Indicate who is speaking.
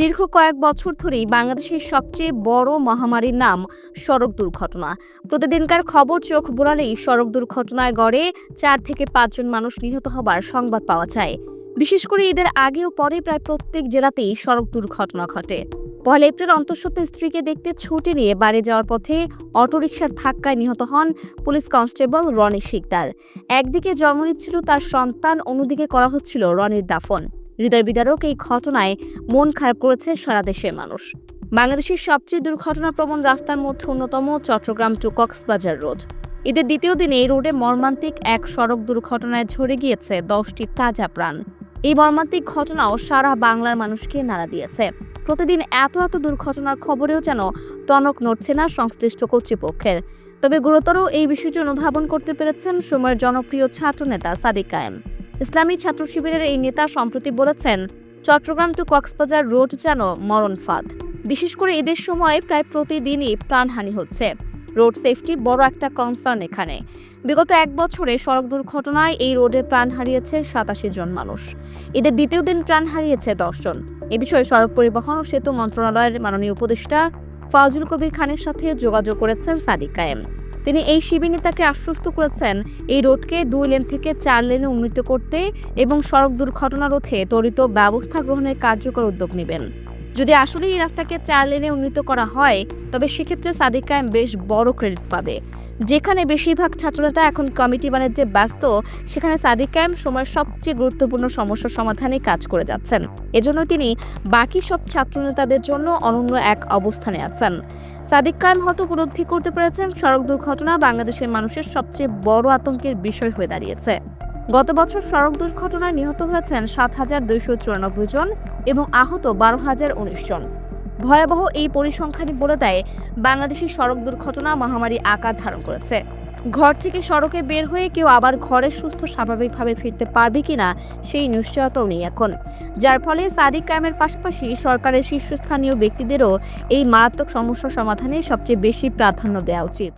Speaker 1: দীর্ঘ কয়েক বছর ধরেই বাংলাদেশের সবচেয়ে বড় মহামারীর নাম সড়ক দুর্ঘটনা। প্রতিদিনকার খবর চোখ বোলালেই সড়ক দুর্ঘটনায় গড়ে চার থেকে পাঁচজন মানুষ নিহত হবার সংবাদ পাওয়া যায়। বিশেষ করে ঈদের আগে ও পরে প্রায় প্রত্যেক জেলাতেই সড়ক দুর্ঘটনা ঘটে। পহেলা এপ্রিল অন্তঃসত্ত্বা স্ত্রীকে দেখতে ছুটি নিয়ে বাড়ি যাওয়ার পথে অটোরিকশার ধাক্কায় নিহত হন পুলিশ কনস্টেবল রনি শিকদার। একদিকে জন্ম নিচ্ছিল তার সন্তান, অন্যদিকে করা হচ্ছিল রনির দাফন। হৃদয় বিদারক এই ঘটনায় মন খারাপ করেছে সারা দেশের মানুষ। বাংলাদেশের সবচেয়ে দুর্ঘটনাপ্রবণ রাস্তার মধ্যে অন্যতম চট্টগ্রাম টু কক্সবাজার রোড। ঈদের দ্বিতীয় দিনে এই রোডে মর্মান্তিক এক সড়ক দুর্ঘটনায় ঝরে গিয়েছে দশটি তাজা প্রাণ। এই মর্মান্তিক ঘটনাও সারা বাংলার মানুষকে নাড়া দিয়েছে। প্রতিদিন এত এত দুর্ঘটনার খবরেও যেন টনক নড়ছে না সংশ্লিষ্ট কর্তৃপক্ষের। তবে গুরুতর এই বিষয়টি অনুধাবন করতে পেরেছেন সময়ের জনপ্রিয় ছাত্রনেতা সাদিক কায়েম। ইসলামী ছাত্র শিবিরের এই নেতা সম্প্রতি বলেছেন, চট্টগ্রাম টু কক্সবাজার রোড যেন মরণ ফাঁদ। বিশেষ করে এদের সময় প্রায় প্রতিদিনই প্রাণহানি হচ্ছে। রোড সেফটি বড় একটা কনসার্ন এখানে। বিগত এক বছরে সড়ক দুর্ঘটনায় এই রোডে প্রাণ হারিয়েছে সাতাশি জন মানুষ। এদের দ্বিতীয় দিন প্রাণ হারিয়েছে দশজন এ বিষয়ে সড়ক পরিবহন ও সেতু মন্ত্রণালয়ের মাননীয় উপদেষ্টা ফাজুল কবির খানের সাথে যোগাযোগ করেছেন সাদিক কায়েম। তিনি এই শিবির নেতাকে আশ্বস্ত করেছেন এই রোডকে দুই লেন থেকে চার লেনে উন্নীত করতে এবং সড়ক দুর্ঘটনা রোধে ত্বরিত ব্যবস্থা গ্রহণের কার্যকর উদ্যোগ নেবেন। যদি আসলে এই রাস্তাকে চার লেনে উন্নীত করা হয়, তবে সেক্ষেত্রে সাদিক কায়েম বেশ বড় ক্রেডিট পাবে। যেখানে বেশিরভাগ ছাত্রনেতা এখন কমিটি বাণিজ্যে ব্যস্ত, সেখানে সাদিক কায়েম সময়ের সবচেয়ে গুরুত্বপূর্ণ সমস্যা সমাধানে কাজ করে যাচ্ছেন। এজন্য তিনি বাকি সব ছাত্রনেতাদের জন্য অনন্য এক অবস্থানে আছেন। সাদিক খান হয়তো উপলব্ধি করতে পেরেছেন সড়ক দুর্ঘটনা বাংলাদেশের মানুষের সবচেয়ে বড় আতঙ্কের বিষয় হয়ে দাঁড়িয়েছে। গত বছর সড়ক দুর্ঘটনায় নিহত হয়েছেন সাত হাজার দুইশো চুরানব্বই জন এবং আহত বারো হাজার উনিশ জন। ভয়াবহ এই পরিসংখ্যানই বলে দেয় বাংলাদেশের সড়ক দুর্ঘটনা মহামারী আকার ধারণ করেছে। ঘর থেকে সড়কে বের হয়ে কেউ আবার ঘরে সুস্থ স্বাভাবিকভাবে ফিরতে পারবে কিনা সেই নিশ্চয়তাও নেই এখন। যার ফলে সাদিক কায়েমের পাশাপাশি সরকারের শীর্ষস্থানীয় ব্যক্তিদেরও এই মারাত্মক সমস্যা সমাধানে সবচেয়ে বেশি প্রাধান্য দেওয়া উচিত।